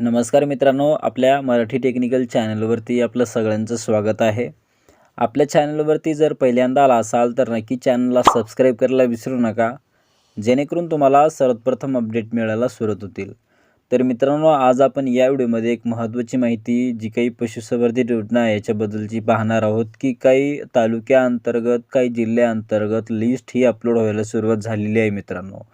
नमस्कार मित्रांनो आपल्या मराठी टेक्निकल चॅनलवरती आपलं सगळ्यांचं स्वागत आहे. आपल्या चॅनलवरती जर पहिल्यांदा आला असाल तर नक्की चॅनलला सबस्क्राईब करायला विसरू नका. जेणेकरून तुम्हाला सर्वप्रथम अपडेट मिळायला सुरत होतील. तर मित्रांनो आज आपण या व्हिडिओमध्ये एक महत्त्वाची माहिती जी काही पशुसंवर्धित योजना आहे याच्याबद्दलची पाहणार आहोत की काही तालुक्याअंतर्गत काही जिल्ह्याअंतर्गत लिस्ट ही अपलोड व्हायला सुरुवात झालेली आहे मित्रांनो.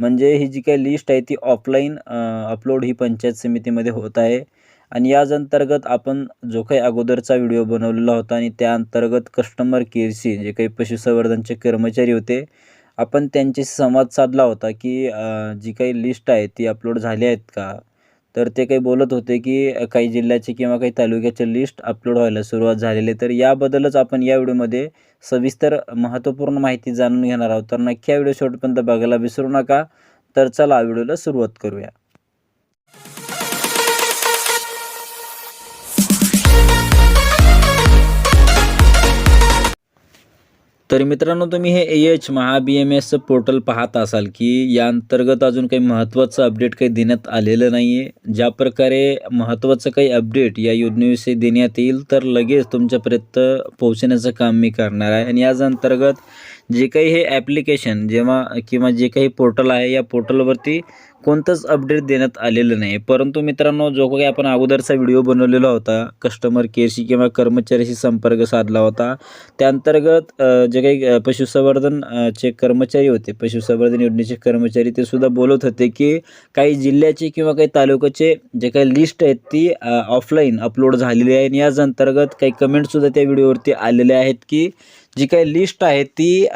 म्हणजे ही जी काही लिस्ट आहे ती ऑफलाईन अपलोड ही पंचायत समितीमध्ये होत आहे. आणि याच अंतर्गत आपण जो काही अगोदरचा व्हिडिओ बनवलेला होता आणि त्या अंतर्गत कस्टमर केअरशी जे काही पशुसंवर्धनचे कर्मचारी होते आपण त्यांच्याशी संवाद साधला होता की जी काही लिस्ट आहे ती अपलोड झाली आहेत का? तर ते काही बोलत होते की काही जिल्ह्याचे किंवा काही तालुक्याचे लिस्ट अपलोड व्हायला सुरुवात झालेली तर याबद्दलच आपण या व्हिडिओमध्ये सविस्तर महत्त्वपूर्ण माहिती जाणून घेणार आहोत. तर नक्की या व्हिडिओ शेवटपर्यंत बघायला विसरू नका. तर चला व्हिडिओला सुरुवात करूया. तर मित्रांनो तुम्ही हे A H Maha B M एसचं पोर्टल पाहत असाल की या अंतर्गत अजून काही महत्त्वाचं अपडेट काही देण्यात आलेलं नाही आहे ज्या प्रकारे महत्त्वाचं काही अपडेट या योजनेविषयी देण्यात येईल तर लगेच तुमच्यापर्यंत पोहोचण्याचं काम मी करणार आहे. आणि याच अंतर्गत जे काही हे ॲप्लिकेशन जेव्हा किंवा जे काही पोर्टल आहे या पोर्टलवरती कोणतंच अपडेट देण्यात आलेलं नाही. परंतु मित्रांनो जो काही आपण अगोदरचा व्हिडिओ बनवलेला होता कस्टमर केअरशी किंवा कर्मचाऱ्याशी संपर्क साधला होता त्या अंतर्गत जे काही पशुसंवर्धन चे कर्मचारी होते पशुसंवर्धन योजनेचे कर्मचारी ते सुद्धा बोलत होते की काही जिल्ह्याचे किंवा काही तालुक्याचे जे काही लिस्ट आहेत ती ऑफलाईन अपलोड झालेली आहे. आणि याच अंतर्गत काही कमेंटसुद्धा त्या व्हिडिओवरती आलेले आहेत की जी काही लिस्ट आहे ती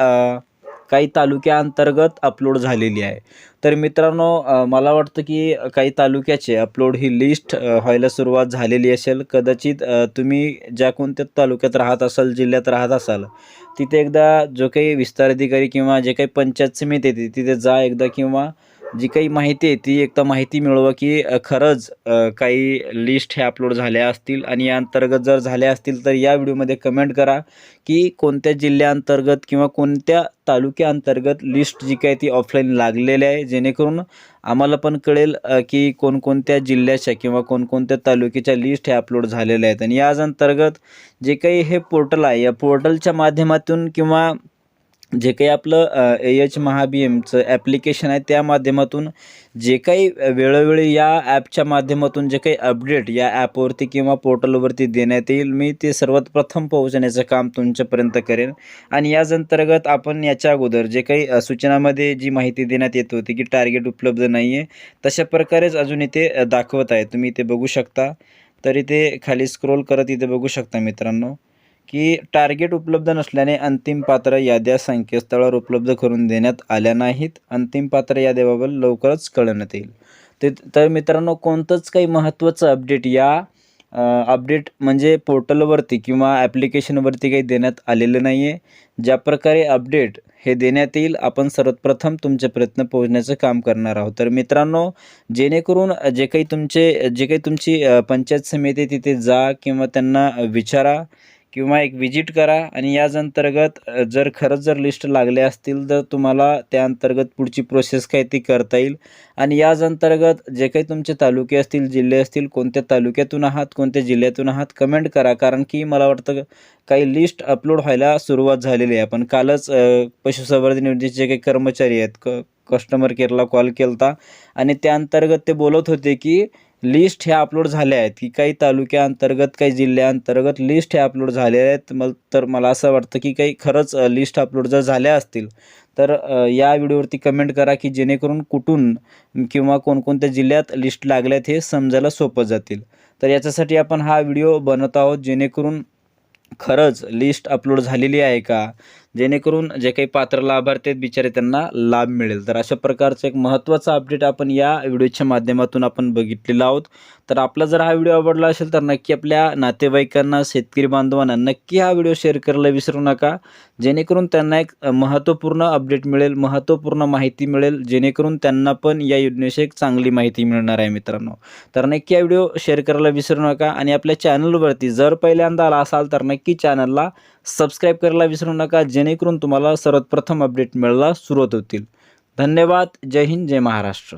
काही तालुक्याअंतर्गत अपलोड झालेली आहे. तर मित्रांनो मला वाटतं की काही तालुक्याचे अपलोड ही लिस्ट व्हायला सुरुवात झालेली असेल. कदाचित तुम्ही ज्या कोणत्या तालुक्यात राहत असाल जिल्ह्यात राहत असाल तिथे एकदा जो काही विस्तार अधिकारी किंवा जे काही पंचायत समिती येते तिथे जा एकदा किंवा जी काही माहिती आहे ती एकदा माहिती मिळवा की खरंच काही लिस्ट हे अपलोड झाल्या असतील आणि या अंतर्गत जर झाल्या असतील तर या व्हिडिओमध्ये कमेंट करा की कोणत्या जिल्ह्याअंतर्गत किंवा कोणत्या तालुक्याअंतर्गत लिस्ट जी काय ती ऑफलाईन लागलेली आहे जेणेकरून आम्हाला पण कळेल की कोणकोणत्या जिल्ह्याच्या किंवा कोणकोणत्या तालुक्याच्या लिस्ट हे अपलोड झालेल्या आहेत. आणि याच अंतर्गत जे काही हे पोर्टल आहे या पोर्टलच्या माध्यमातून किंवा जे काही आपलं ए एच महाबीएमचं ॲप्लिकेशन आहे त्या माध्यमातून जे काही वेळोवेळी या ॲपच्या माध्यमातून जे काही अपडेट या ॲपवरती किंवा पोर्टलवरती देण्यात येईल मी ते सर्वात प्रथम पोहोचण्याचं काम तुमच्यापर्यंत करेन. आणि याच अंतर्गत आपण याच्या अगोदर जे काही सूचनामध्ये जी माहिती देण्यात येत होती की टार्गेट उपलब्ध नाही आहे तशा प्रकारेच अजून इथे दाखवत आहे. तुम्ही इथे बघू शकता. तर इथे खाली स्क्रोल करत इथे बघू शकता मित्रांनो. की टार्गेट उपलब्ध नसल्याने अंतिम पात्र याद्या संकेतस्थळावर उपलब्ध करून देण्यात आल्या नाहीत. अंतिम पात्र याद्याबाबत लवकरच कळवण्यात येईल. ते तर मित्रांनो कोणतंच काही महत्त्वाचं अपडेट या अपडेट म्हणजे पोर्टलवरती किंवा ॲप्लिकेशनवरती काही देण्यात आलेलं नाही आहे ज्या प्रकारे अपडेट हे देण्यात येईल आपण सर्वात प्रथम तुमचे प्रयत्न पोहोचण्याचं काम करणार आहोत. तर मित्रांनो जेणेकरून जे काही तुमचे जे काही तुमची पंचायत समिती तिथे जा किंवा त्यांना विचारा. किंवा एक विजिट करा आणि याच अंतर्गत जर खरंच जर लिस्ट लागले असतील तर तुम्हाला त्या अंतर्गत पुढची प्रोसेस काय ती करता येईल. आणि याच अंतर्गत जे काही तुमचे तालुके असतील जिल्हे असतील कोणत्या तालुक्यातून आहात कोणत्या जिल्ह्यातून आहात कमेंट करा. कारण की मला वाटतं काही लिस्ट अपलोड व्हायला सुरुवात झालेली आहे. पण कालच पशुसंवर्धन योजनेचे जे काही कर्मचारी आहेत क कस्टमर केअरला कॉल केला आणि त्या अंतर्गत ते बोलत होते की लिस्ट ह्या अपलोड झाल्या आहेत की काही तालुक्याअंतर्गत काही जिल्ह्याअंतर्गत लिस्ट ह्या अपलोड झालेल्या आहेत. मग तर मला असं वाटतं की काही खरंच लिस्ट अपलोड जर झाल्या असतील तर या व्हिडिओवरती कमेंट करा की जेणेकरून कुठून किंवा कोणकोणत्या जिल्ह्यात लिस्ट लागल्यात हे समजायला सोपं जातील. तर याच्यासाठी आपण हा व्हिडिओ बनवत आहोत जेणेकरून खरंच लिस्ट अपलोड झालेली आहे का? जेणेकरून जे काही पात्र लाभार्थी आहेत बिचारे त्यांना लाभ मिळेल. तर अशा प्रकारचं एक महत्त्वाचा अपडेट आपण या व्हिडिओच्या माध्यमातून आपण बघितलेला आहोत. तर आपला जर हा व्हिडिओ आवडला असेल तर नक्की आपल्या नातेवाईकांना शेतकरी बांधवांना नक्की हा व्हिडिओ शेअर करायला विसरू नका. जेणेकरून त्यांना एक महत्त्वपूर्ण अपडेट मिळेल महत्त्वपूर्ण माहिती मिळेल जेणेकरून त्यांना पण या योजनेशी एक चांगली माहिती मिळणार आहे मित्रांनो. तर नक्की हा व्हिडिओ शेअर करायला विसरू नका आणि आपल्या चॅनलवरती जर पहिल्यांदा आला असाल तर नक्की चॅनलला सबस्क्राईब करायला विसरू नका जेणेकरून तुम्हाला सर्वात प्रथम अपडेट मिळायला सुरुवात होतील. धन्यवाद. जय हिंद जय महाराष्ट्र.